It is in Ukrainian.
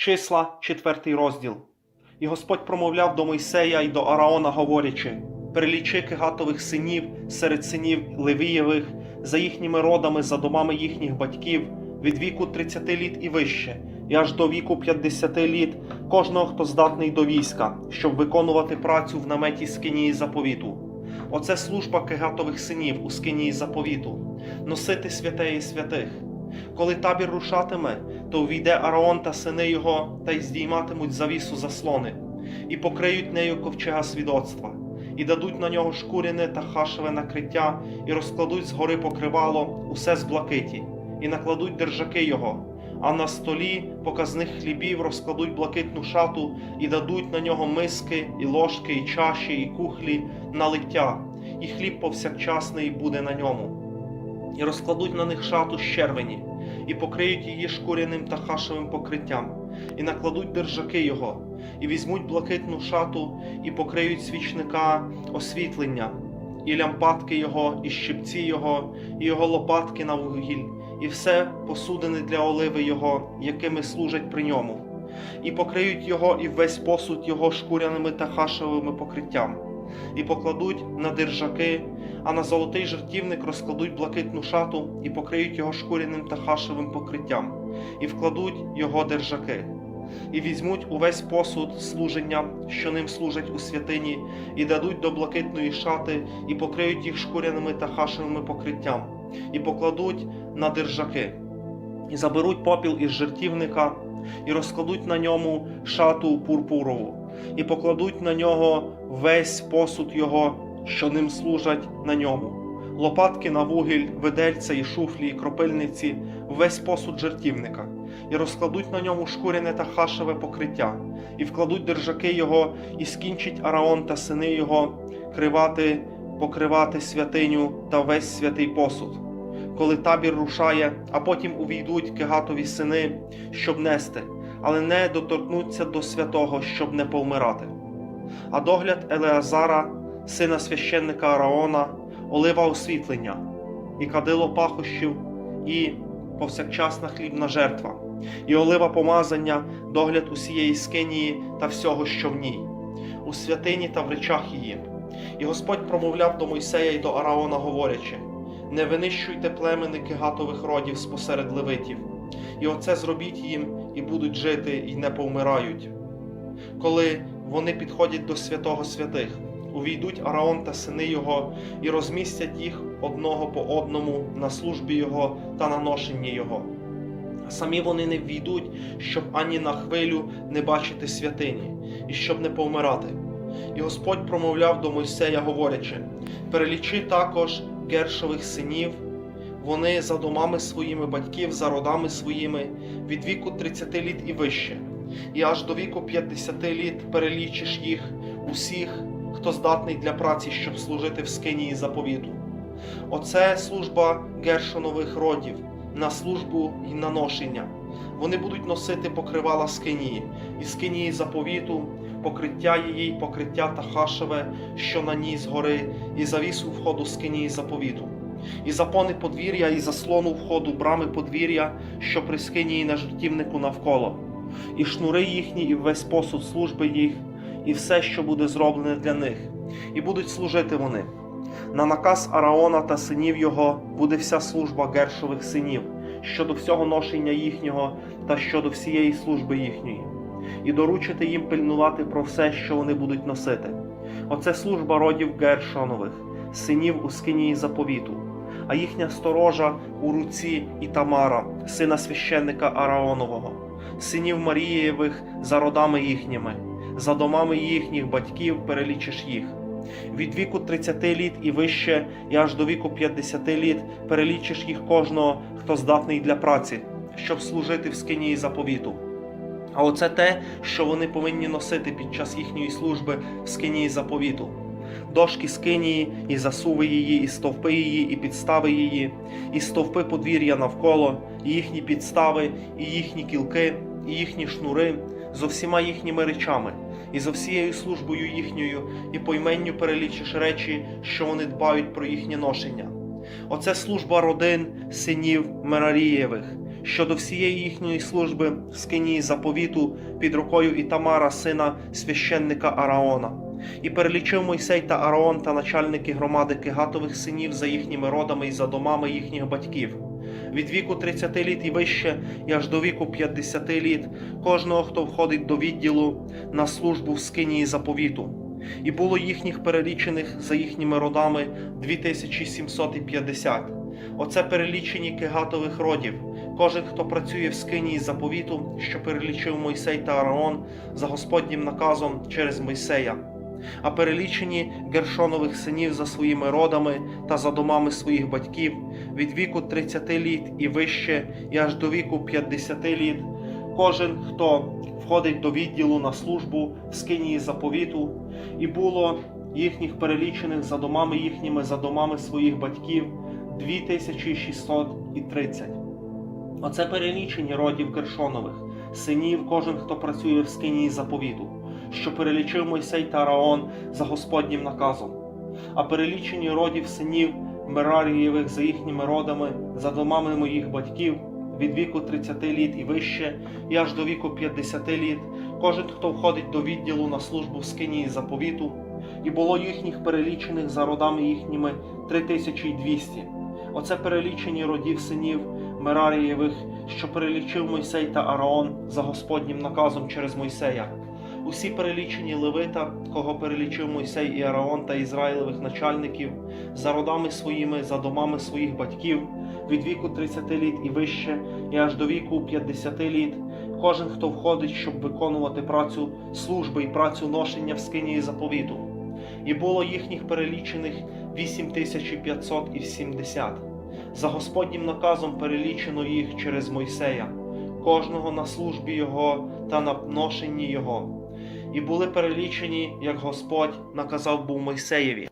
Числа, 4 розділ. І Господь промовляв до Мойсея і до Араона, говорячи: перелічи кигатових синів серед синів Левієвих, за їхніми родами, за домами їхніх батьків, від віку 30 літ і вище, і аж до віку 50 літ, кожного, хто здатний до війська, щоб виконувати працю в наметі скинії заповіту. Оце служба кигатових синів у скинії заповіту, носити святеї святих. Коли табір рушатиме, то увійде Араон та сини його, та й здійматимуть завісу заслони, і покриють нею ковчега свідоцтва, і дадуть на нього шкуряне та хашеве накриття, і розкладуть згори покривало усе з блакиті, і накладуть держаки його, а на столі показних хлібів розкладуть блакитну шату, і дадуть на нього миски, і ложки, і чаші, і кухлі на лиття, і хліб повсякчасний буде на ньому. І розкладуть на них шату з червені, і покриють її шкуряним та хашевим покриттям, і накладуть держаки його, і візьмуть блакитну шату, і покриють свічника освітлення, і лямпадки його, і щипці його, і його лопатки на вугіль, і все посудини для оливи його, якими служать при ньому, і покриють його і весь посуд його шкуряними та хашевими покриттями, і покладуть на держаки а на золотий жертівник розкладуть блакитну шату і покриють його шкуряним та хашевим покриттям, і вкладуть його держаки, і візьмуть увесь посуд служення, що ним служать у святині, і дадуть до блакитної шати, і покриють їх шкуряними та хашевими покриттям, і покладуть на держаки, і заберуть попіл із жертівника, і розкладуть на ньому шату пурпурову, і покладуть на нього весь посуд його що ним служать на ньому. Лопатки на вугіль, видельця і шуфлі, і кропильниці, весь посуд жертівника, і розкладуть на ньому шкуряне та хашеве покриття, і вкладуть держаки його, і скінчить Араон та сини його кривати, покривати святиню та весь святий посуд. Коли табір рушає, а потім увійдуть кигатові сини, щоб нести, але не доторкнуться до святого, щоб не повмирати. А догляд Елеазара сина священника Араона, олива освітлення, і кадило пахощів, і повсякчасна хлібна жертва, і олива помазання, догляд усієї скинії та всього, що в ній, у святині та в речах її. І Господь промовляв до Мойсея і до Араона, говорячи: не винищуйте племени кигатових родів спосеред левитів, і оце зробіть їм, і будуть жити, і не повмирають. Коли вони підходять до святого святих, увійдуть Араон та сини його і розмістять їх одного по одному на службі його та на ношенні його. Самі вони не ввійдуть, щоб ані на хвилю не бачити святині, і щоб не повмирати. І Господь промовляв до Мойсея, говорячи: перелічи також гершових синів, вони за домами своїми батьків, за родами своїми, від віку 30 літ і вище, і аж до віку 50 літ перелічиш їх усіх хто здатний для праці, щоб служити в скинії заповіту. Оце служба гершонових родів на службу і на ношення. Вони будуть носити покривала скинії, і скинії заповіту, покриття її, покриття та хашеве, що на ній згори, і завісу входу скинії заповіту, і запони подвір'я, і заслону входу брами подвір'я, що при скинії на жертівнику навколо, і шнури їхні, і весь посуд служби їх, і все, що буде зроблене для них, і будуть служити вони. На наказ Араона та синів його буде вся служба гершових синів щодо всього ношення їхнього та щодо всієї служби їхньої, і доручити їм пильнувати про все, що вони будуть носити. Оце служба родів Гершонових, синів у скинії заповіту, а їхня сторожа у руці Ітамара, сина священника Араонового, синів Марієвих за родами їхніми за домами їхніх батьків перелічиш їх. Від віку 30 літ і вище, і аж до віку 50 літ перелічиш їх кожного, хто здатний для праці, щоб служити в скинії заповіту. А оце те, що вони повинні носити під час їхньої служби в скинії заповіту. Дошки скинії, і засуви її, і стовпи її, і підстави її, і стовпи подвір'я навколо, і їхні підстави, і їхні кілки, і їхні шнури, зо всіма їхніми речами, і за всією службою їхньою, і пойменню перелічиш речі, що вони дбають про їхнє ношення. Оце служба родин синів Мерарієвих, щодо всієї їхньої служби в скині заповіту під рукою Ітамара, сина священника Араона. І перелічив Мойсей та Араон та начальники громади Кигатових синів за їхніми родами і за домами їхніх батьків. Від віку 30 літ і вище, і аж до віку 50 літ, кожного, хто входить до відділу на службу в скинії заповіту. І було їхніх перелічених за їхніми родами 2750. Оце перелічені кигатових родів. Кожен, хто працює в скинії заповіту, що перелічив Мойсей та Араон за Господнім наказом через Мойсея. А перелічені Гершонових синів за своїми родами та за домами своїх батьків від віку 30 літ і вище, і аж до віку 50 літ. Кожен, хто входить до відділу на службу в скинії заповіту, і було їхніх перелічених за домами їхніми, за домами своїх батьків 2630. Оце перелічені родів Кершонових, синів, кожен, хто працює в скинії заповіту, що перелічив Мойсей та Араон за Господнім наказом. А перелічені родів синів Мерарієвих за їхніми родами, за домами моїх батьків, від віку 30 літ і вище, і аж до віку 50 літ, кожен, хто входить до відділу на службу в скинії заповіту, і було їхніх перелічених за родами їхніми 3200. Оце перелічені родів синів Мерарієвих, що перелічив Мойсей та Араон за Господнім наказом через Мойсея. Усі перелічені левита, кого перелічив Мойсей і Араон та Ізраїлевих начальників, за родами своїми, за домами своїх батьків, від віку 30 літ і вище, і аж до віку 50 літ, кожен, хто входить, щоб виконувати працю служби і працю ношення в скинії заповіту. І було їхніх перелічених 8570. За Господнім наказом перелічено їх через Мойсея, кожного на службі його та на ношенні його. І були перелічені, як Господь наказав був Мойсеєві.